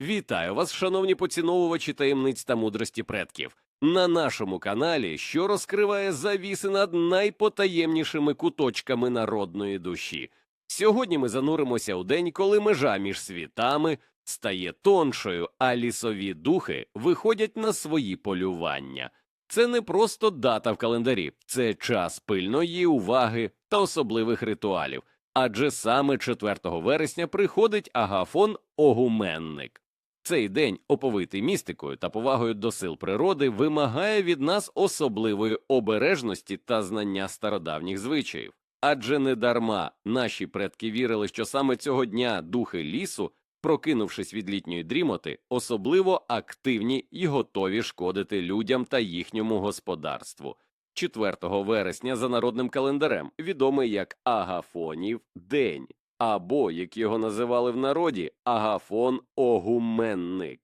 Вітаю вас, шановні поціновувачі таємниць та мудрості предків. На нашому каналі, що розкриває завіси над найпотаємнішими куточками народної душі. Сьогодні ми зануримося у день, коли межа між світами стає тоншою, а лісові духи виходять на свої полювання. Це не просто дата в календарі, це час пильної уваги та особливих ритуалів. Адже саме 4 вересня приходить Агафон Огуменник. Цей день, оповитий містикою та повагою до сил природи, вимагає від нас особливої обережності та знання стародавніх звичаїв. Адже недарма наші предки вірили, що саме цього дня духи лісу, прокинувшись від літньої дрімоти, особливо активні і готові шкодити людям та їхньому господарству. 4 вересня за народним календарем, відомий як Агафонів день, або, як його називали в народі, Агафон Огуменник.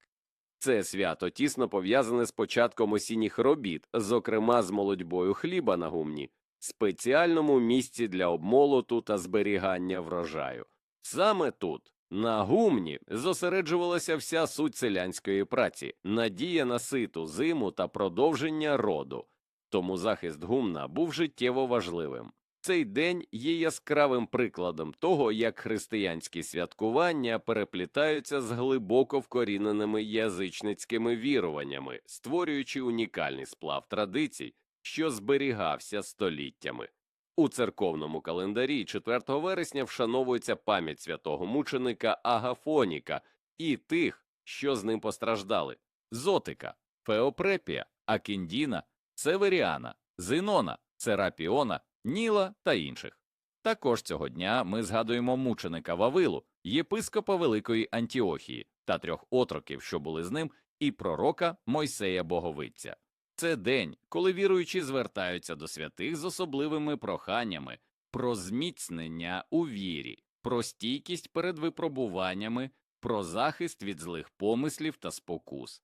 Це свято тісно пов'язане з початком осінніх робіт, зокрема з молодьбою хліба на гумні, спеціальному місці для обмолоту та зберігання врожаю. Саме тут, на гумні, зосереджувалася вся суть селянської праці, надія на ситу зиму та продовження роду. Тому захист гумна був життєво важливим. Цей день є яскравим прикладом того, як християнські святкування переплітаються з глибоко вкоріненими язичницькими віруваннями, створюючи унікальний сплав традицій, що зберігався століттями. У церковному календарі 4 вересня вшановується пам'ять святого мученика Агафоніка і тих, що з ним постраждали Зотика, Феопрепія, Акіндіна, Северіана, Зинона, Серапіона, Ніла та інших. Також цього дня ми згадуємо мученика Вавилу, єпископа Великої Антіохії та трьох отроків, що були з ним, і пророка Мойсея Боговиця. Це день, коли віруючі звертаються до святих з особливими проханнями про зміцнення у вірі, про стійкість перед випробуваннями, про захист від злих помислів та спокус.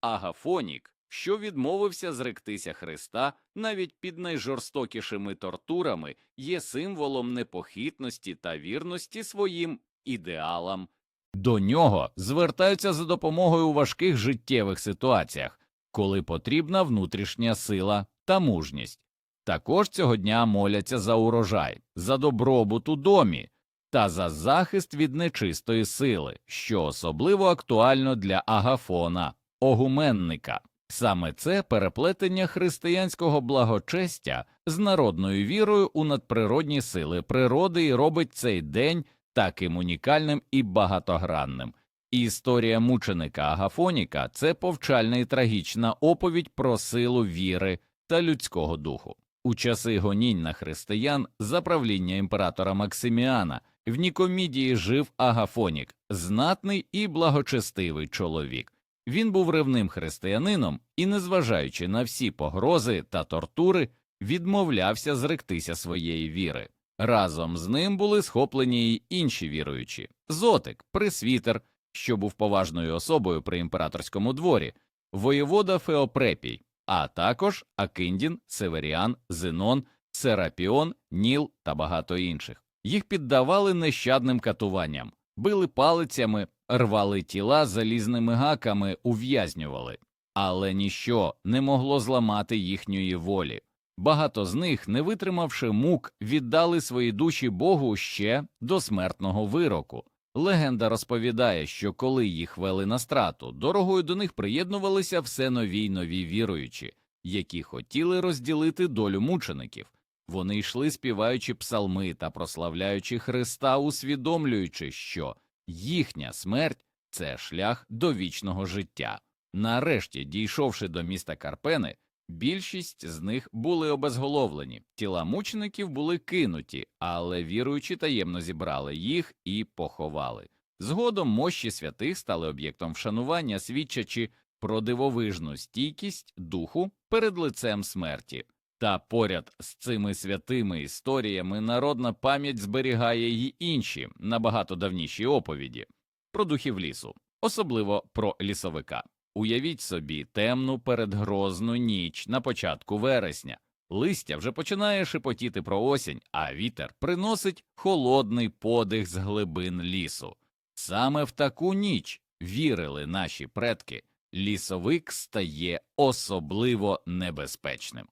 Агафонік, що відмовився зректися Христа навіть під найжорстокішими тортурами, є символом непохитності та вірності своїм ідеалам. До нього звертаються за допомогою у важких життєвих ситуаціях, коли потрібна внутрішня сила та мужність. Також цього дня моляться за урожай, за добробут у домі та за захист від нечистої сили, що особливо актуально для агафона, огуменника. Саме це переплетення християнського благочестя з народною вірою у надприродні сили природи і робить цей день таким унікальним і багатогранним. Історія мученика Агафоніка це повчальна і трагічна оповідь про силу віри та людського духу. У часи гонінь на християн за правління імператора Максиміана в Нікомідії жив Агафонік, знатний і благочестивий чоловік. Він був ревним християнином і, незважаючи на всі погрози та тортури, відмовлявся зректися своєї віри. Разом з ним були схоплені й інші віруючі Зотик, пресвітер, що був поважною особою при імператорському дворі, воєвода Феопрепій, а також Акиндін, Северіан, Зенон, Серапіон, Ніл та багато інших. Їх піддавали нещадним катуванням, били палицями, рвали тіла залізними гаками, ув'язнювали, але ніщо не могло зламати їхньої волі. Багато з них, не витримавши мук, віддали свої душі Богу ще до смертного вироку. Легенда розповідає, що коли їх вели на страту, дорогою до них приєднувалися все нові й нові віруючі, які хотіли розділити долю мучеників. Вони йшли, співаючи псалми та прославляючи Христа, усвідомлюючи, що їхня смерть це шлях до вічного життя. Нарешті, дійшовши до міста Карпени, більшість з них були обезголовлені, тіла мучеників були кинуті, але віруючі таємно зібрали їх і поховали. Згодом мощі святих стали об'єктом вшанування, свідчачи про дивовижну стійкість духу перед лицем смерті. Та поряд з цими святими історіями народна пам'ять зберігає й інші набагато давніші оповіді про духів лісу, особливо про лісовика. Уявіть собі темну передгрозну ніч на початку вересня. Листя вже починає шепотіти про осінь, а вітер приносить холодний подих з глибин лісу. Саме в таку ніч вірили наші предки, лісовик стає особливо небезпечним.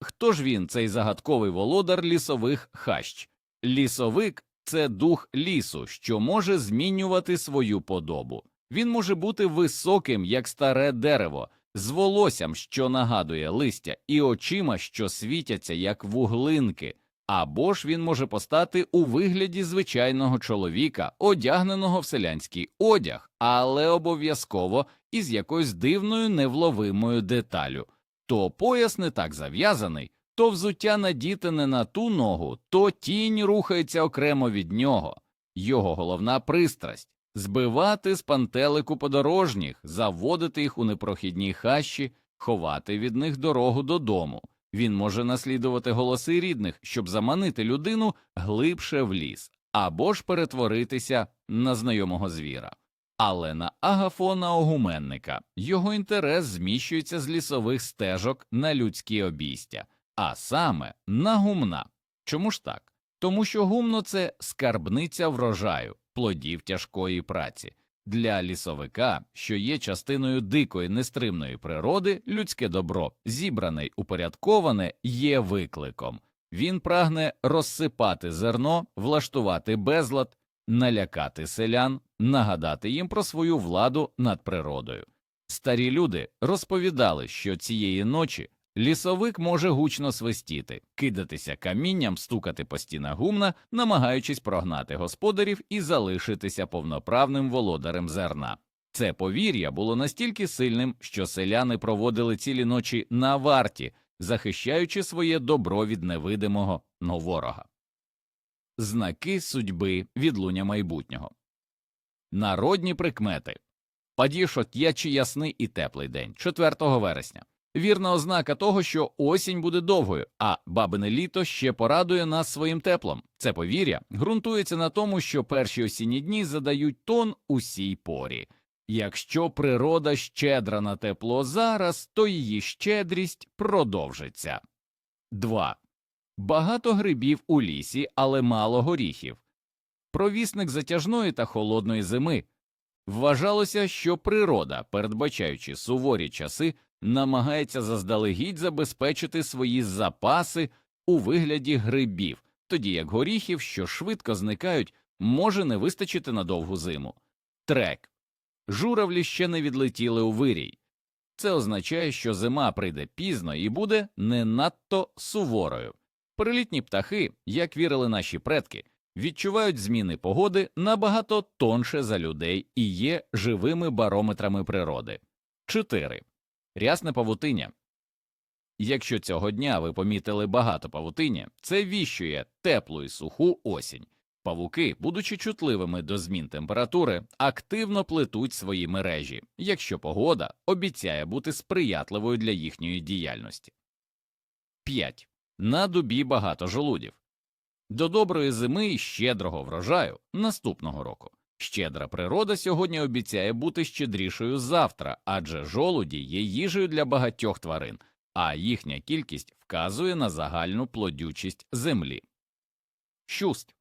Хто ж він, цей загадковий володар лісових хащ? Лісовик це дух лісу, що може змінювати свою подобу. Він може бути високим, як старе дерево, з волоссям, що нагадує листя, і очима, що світяться, як вуглинки, або ж він може постати у вигляді звичайного чоловіка, одягненого в селянський одяг, але обов'язково із якоюсь дивною невловимою деталю. То пояс не так зав'язаний, то взуття надіте не на ту ногу, то тінь рухається окремо від нього. Його головна пристрасть збивати з пантелику подорожніх, заводити їх у непрохідні хащі, ховати від них дорогу додому. Він може наслідувати голоси рідних, щоб заманити людину глибше в ліс, або ж перетворитися на знайомого звіра. Але на агафона огуменника його інтерес зміщується з лісових стежок на людські обійстя, а саме на гумна. Чому ж так? Тому що гумно це скарбниця врожаю, плодів тяжкої праці. Для лісовика, що є частиною дикої нестримної природи, людське добро, зібране й упорядковане, є викликом. Він прагне розсипати зерно, влаштувати безлад, налякати селян, нагадати їм про свою владу над природою. Старі люди розповідали, що цієї ночі лісовик може гучно свистіти, кидатися камінням, стукати по стінах гумна, намагаючись прогнати господарів і залишитися повноправним володарем зерна. Це повір'я було настільки сильним, що селяни проводили цілі ночі на варті, захищаючи своє добро від невидимого но ворога. Знаки судьби відлуння майбутнього. Народні прикмети. Падішот є чи ясний і теплий день, 4 вересня. Вірна ознака того, що осінь буде довгою, а бабине літо ще порадує нас своїм теплом. Це повір'я ґрунтується на тому, що перші осінні дні задають тон усій порі. Якщо природа щедра на тепло зараз, то її щедрість продовжиться. 2. Багато грибів у лісі, але мало горіхів. Провісник затяжної та холодної зими. Вважалося, що природа, передбачаючи суворі часи, намагається заздалегідь забезпечити свої запаси у вигляді грибів, тоді як горіхів, що швидко зникають, може не вистачити на довгу зиму. Трек. Журавлі ще не відлетіли у вирій. Це означає, що зима прийде пізно і буде не надто суворою. Перелітні птахи, як вірили наші предки, відчувають зміни погоди набагато тонше за людей і є живими барометрами природи. 4. Рясне павутиння. Якщо цього дня ви помітили багато павутиння, це віщує теплу і суху осінь. Павуки, будучи чутливими до змін температури, активно плетуть свої мережі, якщо погода обіцяє бути сприятливою для їхньої діяльності. 5. На дубі багато жолудів. До доброї зими і щедрого врожаю наступного року. Щедра природа сьогодні обіцяє бути щедрішою завтра, адже жолуді є їжею для багатьох тварин, а їхня кількість вказує на загальну плодючість землі. Щусть.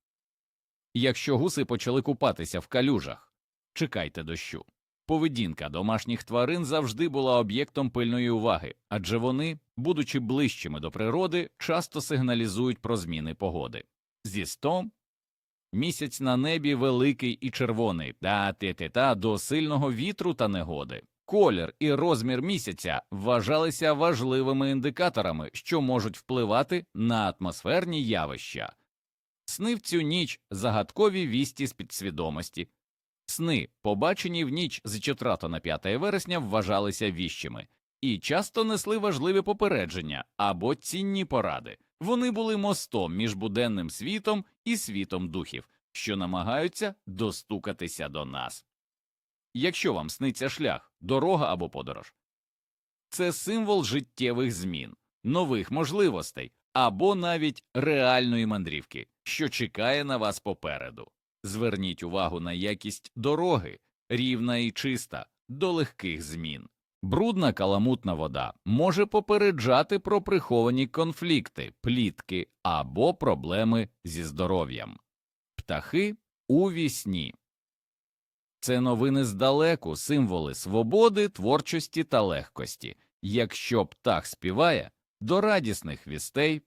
Якщо гуси почали купатися в калюжах, чекайте дощу. Поведінка домашніх тварин завжди була об'єктом пильної уваги, адже вони, будучи ближчими до природи, часто сигналізують про зміни погоди. Зі стом Місяць на небі великий і червоний, та те-те-та до сильного вітру та негоди. Колір і розмір місяця вважалися важливими індикаторами, що можуть впливати на атмосферні явища. Сни в цю ніч загадкові вісті з підсвідомості. Сни, побачені в ніч з 4 на 5 вересня, вважалися віщими і часто несли важливі попередження або цінні поради. Вони були мостом між буденним світом і світом духів, що намагаються достукатися до нас. Якщо вам сниться шлях, дорога або подорож, це символ життєвих змін, нових можливостей або навіть реальної мандрівки, що чекає на вас попереду. Зверніть увагу на якість дороги, рівна і чиста, до легких змін. Брудна каламутна вода може попереджати про приховані конфлікти, плітки або проблеми зі здоров'ям. Птахи у вісні. Це новини здалеку, символи свободи, творчості та легкості. Якщо птах співає, до радісних вістей.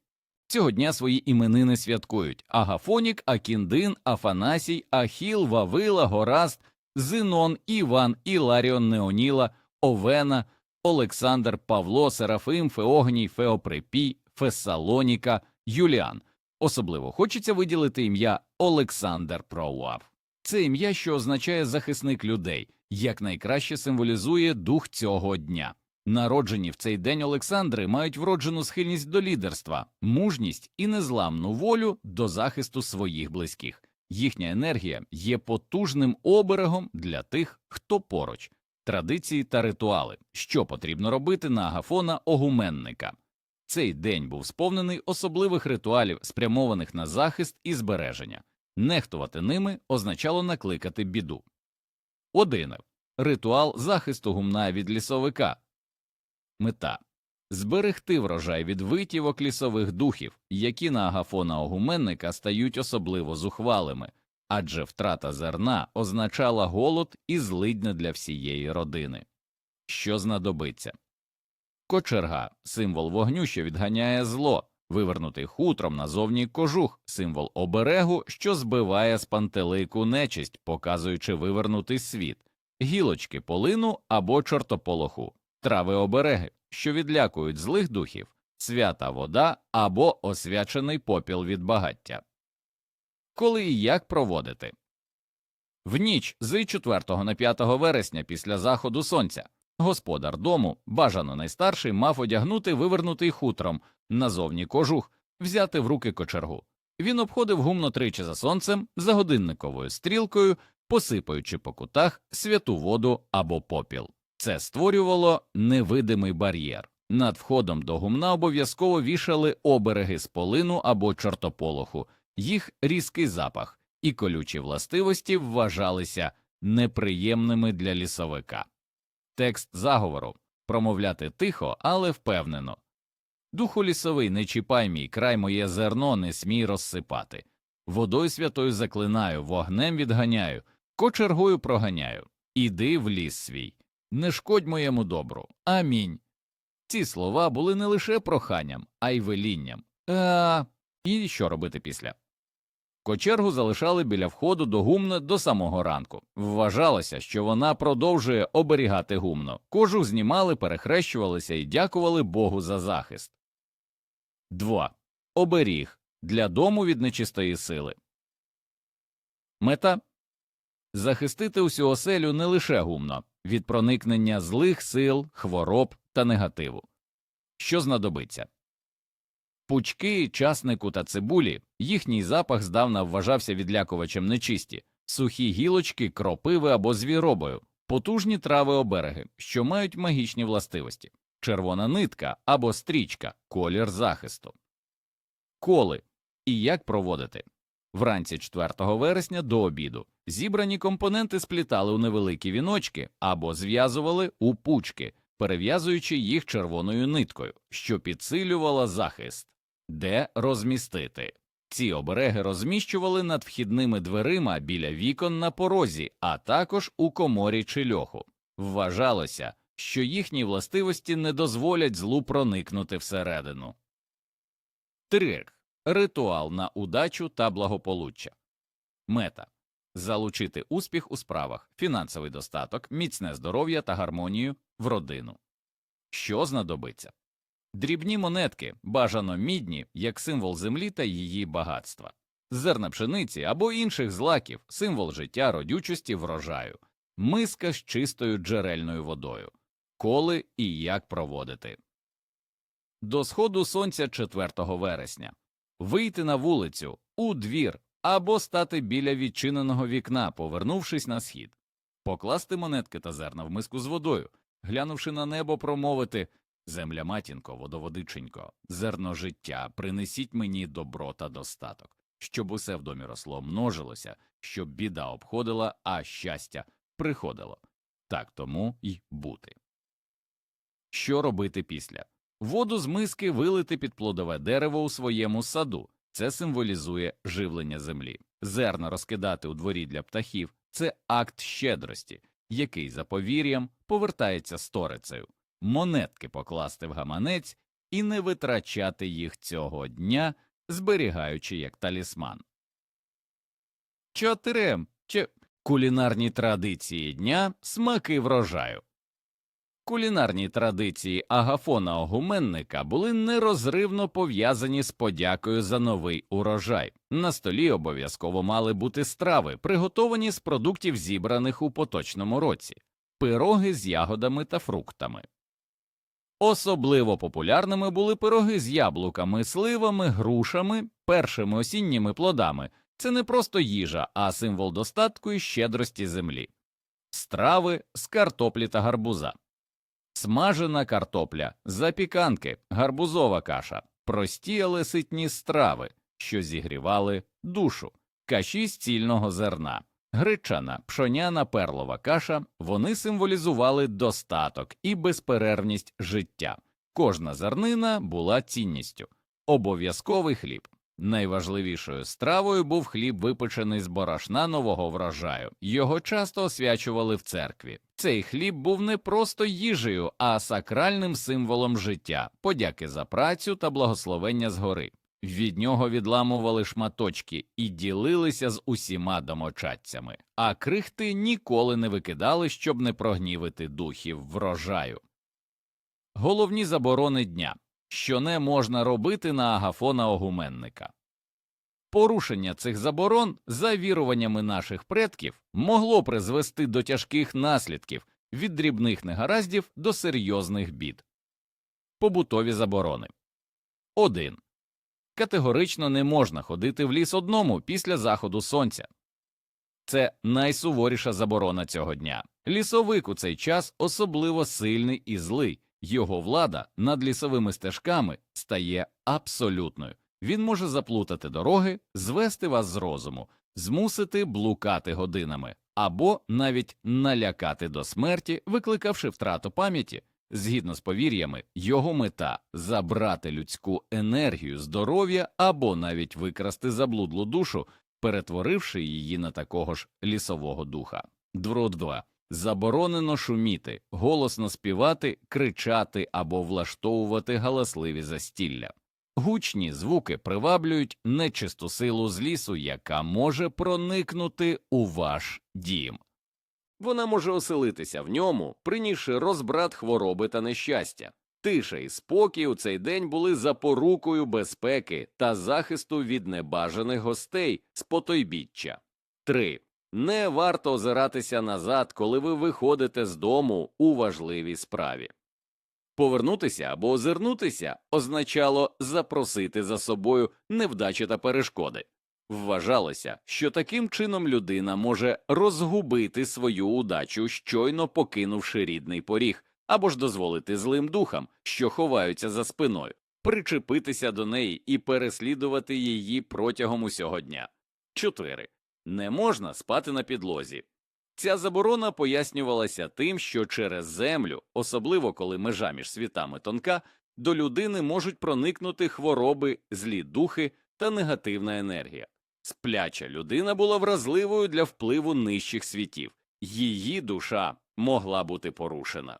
Цього дня свої іменини святкують Агафонік, Акіндин, Афанасій, Ахіл, Вавила, Гораст, Зинон, Іван, Іларіон, Неоніла, Овена, Олександр, Павло, Серафим, Феогній, Феоприпій, Фесалоніка, Юліан. Особливо хочеться виділити ім'я Олександр Проуав. Це ім'я, що означає захисник людей, якнайкраще символізує дух цього дня. Народжені в цей день Олександри мають вроджену схильність до лідерства, мужність і незламну волю до захисту своїх близьких. Їхня енергія є потужним оберегом для тих, хто поруч. Традиції та ритуали, що потрібно робити на агафона огуменника. Цей день був сповнений особливих ритуалів, спрямованих на захист і збереження. Нехтувати ними означало накликати біду. 1. Ритуал захисту гумна від лісовика. Мета зберегти врожай від витівок лісових духів, які на агафона огуменника стають особливо зухвалими, адже втрата зерна означала голод і злидня для всієї родини. Що знадобиться? Кочерга символ вогню, що відганяє зло, вивернутий хутром назовні кожух, символ оберегу, що збиває з пантелику нечисть, показуючи вивернутий світ, гілочки полину або чортополоху, трави обереги, що відлякують злих духів, свята вода або освячений попіл від багаття. Коли і як проводити? В ніч з 4 на 5 вересня після заходу сонця господар дому, бажано найстарший, мав одягнути вивернутий хутром назовні кожух, взяти в руки кочергу. Він обходив гумно тричі за сонцем, за годинниковою стрілкою, посипаючи по кутах святу воду або попіл. Це створювало невидимий бар'єр. Над входом до гумна обов'язково вішали обереги з полину або чортополоху, їх різкий запах і колючі властивості вважалися неприємними для лісовика. Текст заговору промовляти тихо, але впевнено. Духу лісовий, не чіпай мій край моє зерно, не смій розсипати. Водою святою заклинаю, вогнем відганяю, кочергою проганяю. Іди в ліс свій, не шкодь моєму добру. Амінь. Ці слова були не лише проханням, а й велінням. А і що робити після? Кочергу залишали біля входу до гумна до самого ранку. Вважалося, що вона продовжує оберігати гумно. Кожух знімали, перехрещувалися і дякували Богу за захист. 2. Оберіг для дому від нечистої сили. Мета захистити усю оселю не лише гумно від проникнення злих сил, хвороб та негативу. Що знадобиться? Пучки, часнику та цибулі, їхній запах здавна вважався відлякувачем нечисті, сухі гілочки, кропиви або звіробою, потужні трави обереги, що мають магічні властивості, червона нитка або стрічка, колір захисту. Коли і як проводити? Вранці 4 вересня до обіду зібрані компоненти сплітали у невеликі віночки або зв'язували у пучки, перев'язуючи їх червоною ниткою, що підсилювала захист. Де розмістити? Ці обереги розміщували над вхідними дверима біля вікон на порозі, а також у коморі чи льоху. Вважалося, що їхні властивості не дозволять злу проникнути всередину. Трик. Ритуал на удачу та благополуччя. Мета залучити успіх у справах, фінансовий достаток, міцне здоров'я та гармонію в родину. Що знадобиться? Дрібні монетки, бажано мідні, як символ землі та її багатства, зерна пшениці або інших злаків, символ життя, родючості, врожаю, миска з чистою джерельною водою, коли і як проводити. До сходу сонця 4 вересня. Вийти на вулицю, у двір або стати біля відчиненого вікна, повернувшись на схід, покласти монетки та зерна в миску з водою, глянувши на небо, промовити Земля матінко, водоводиченько, зерно життя, принесіть мені добро та достаток, щоб усе в домі росло, множилося, щоб біда обходила, а щастя приходило. Так тому й бути. Що робити після? Воду з миски вилити під плодове дерево у своєму саду. Це символізує живлення землі. Зерна розкидати у дворі для птахів, це акт щедрості, який за повір'ям повертається сторицею, монетки покласти в гаманець і не витрачати їх цього дня, зберігаючи як талісман. 4. Чи кулінарні традиції дня смаки врожаю. Кулінарні традиції Агафона Огуменника були нерозривно пов'язані з подякою за новий урожай. На столі обов'язково мали бути страви, приготовані з продуктів, зібраних у поточному році, пироги з ягодами та фруктами. Особливо популярними були пироги з яблуками, сливами, грушами, першими осінніми плодами. Це не просто їжа, а символ достатку і щедрості землі. Страви з картоплі та гарбуза. Смажена картопля, запіканки, гарбузова каша, прості, але ситні страви, що зігрівали душу, каші з цільного зерна, гречана, пшоняна перлова каша вони символізували достаток і безперервність життя. Кожна зернина була цінністю, обов'язковий хліб. Найважливішою стравою був хліб, випечений з борошна нового врожаю. Його часто освячували в церкві. Цей хліб був не просто їжею, а сакральним символом життя, подяки за працю та благословення згори. Від нього відламували шматочки і ділилися з усіма домочадцями, а крихти ніколи не викидали, щоб не прогнівити духів врожаю. Головні заборони дня що не можна робити на агафона огуменника. Порушення цих заборон, за віруваннями наших предків, могло призвести до тяжких наслідків від дрібних негараздів до серйозних бід. Побутові заборони 1. Категорично не можна ходити в ліс одному після заходу сонця. Це найсуворіша заборона цього дня. Лісовик у цей час особливо сильний і злий. Його влада над лісовими стежками стає абсолютною. Він може заплутати дороги, звести вас з розуму, змусити блукати годинами або навіть налякати до смерті, викликавши втрату пам'яті. Згідно з повір'ями, його мета забрати людську енергію, здоров'я або навіть викрасти заблудлу душу, перетворивши її на такого ж лісового духа. Дрот 2. Заборонено шуміти, голосно співати, кричати або влаштовувати галасливі застілля. Гучні звуки приваблюють нечисту силу з лісу, яка може проникнути у ваш дім. Вона може оселитися в ньому, принісши розбрат хвороби та нещастя. Тиша і спокій у цей день були запорукою безпеки та захисту від небажаних гостей з потойбіччя. 3. Не варто озиратися назад, коли ви виходите з дому у важливій справі. Повернутися або озирнутися означало запросити за собою невдачі та перешкоди. Вважалося, що таким чином людина може розгубити свою удачу, щойно покинувши рідний поріг, або ж дозволити злим духам, що ховаються за спиною, причепитися до неї і переслідувати її протягом усього дня. 4. Не можна спати на підлозі. Ця заборона пояснювалася тим, що через землю, особливо коли межа між світами тонка, до людини можуть проникнути хвороби, злі духи та негативна енергія. Спляча людина була вразливою для впливу нижчих світів, її душа могла бути порушена.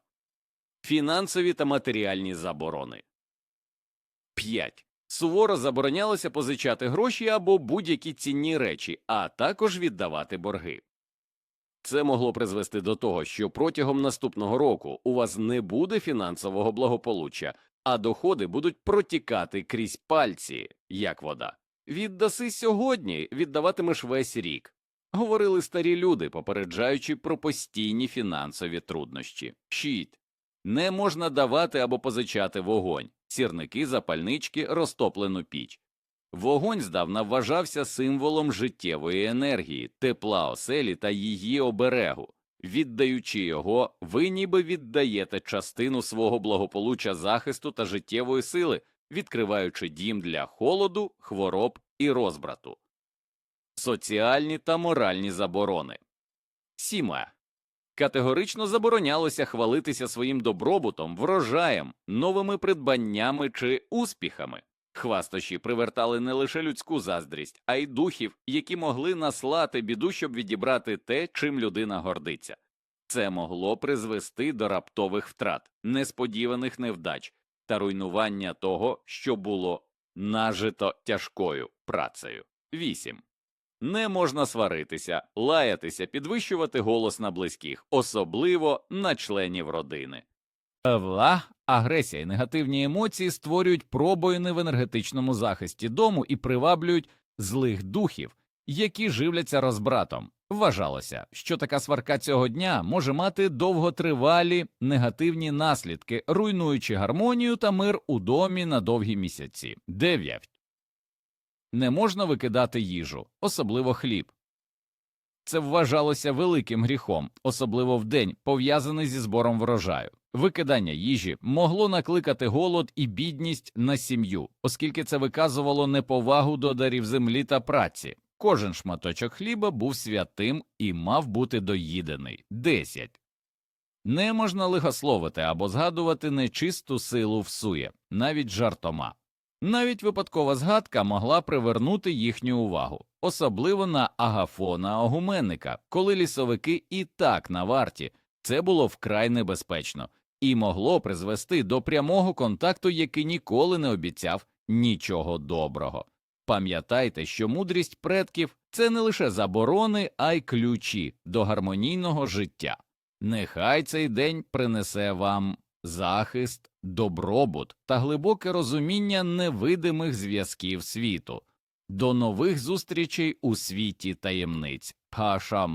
Фінансові та матеріальні заборони 5. Суворо заборонялося позичати гроші або будь-які цінні речі, а також віддавати борги. Це могло призвести до того, що протягом наступного року у вас не буде фінансового благополуччя, а доходи будуть протікати крізь пальці, як вода. Віддаси сьогодні, віддаватимеш весь рік. Говорили старі люди, попереджаючи про постійні фінансові труднощі. 6. Не можна давати або позичати вогонь, сірники, запальнички, розтоплену піч. Вогонь здавна вважався символом життєвої енергії, тепла оселі та її оберегу. Віддаючи його, ви ніби віддаєте частину свого благополуччя захисту та життєвої сили, відкриваючи дім для холоду, хвороб і розбрату. Соціальні та моральні заборони. Сіме. Категорично заборонялося хвалитися своїм добробутом, врожаєм, новими придбаннями чи успіхами. Хвастощі привертали не лише людську заздрість, а й духів, які могли наслати біду, щоб відібрати те, чим людина гордиться. Це могло призвести до раптових втрат, несподіваних невдач та руйнування того, що було нажито тяжкою працею. 8. Не можна сваритися, лаятися, підвищувати голос на близьких, особливо на членів родини. Вла, агресія і негативні емоції створюють пробоїни в енергетичному захисті дому і приваблюють злих духів, які живляться розбратом. Вважалося, що така сварка цього дня може мати довготривалі негативні наслідки, руйнуючи гармонію та мир у домі на довгі місяці. 9. Не можна викидати їжу, особливо хліб. Це вважалося великим гріхом, особливо в день, пов'язаний зі збором врожаю. Викидання їжі могло накликати голод і бідність на сім'ю, оскільки це виказувало неповагу до дарів землі та праці. Кожен шматочок хліба був святим і мав бути доїдений. 10. Не можна лихословити або згадувати нечисту силу всує, навіть жартома. Навіть випадкова згадка могла привернути їхню увагу, особливо на агафона огуменника, коли лісовики і так на варті, це було вкрай небезпечно і могло призвести до прямого контакту, який ніколи не обіцяв нічого доброго. Пам'ятайте, що мудрість предків це не лише заборони, а й ключі до гармонійного життя. Нехай цей день принесе вам захист, добробут та глибоке розуміння невидимих зв'язків світу. До нових зустрічей у світі таємниць. Пашам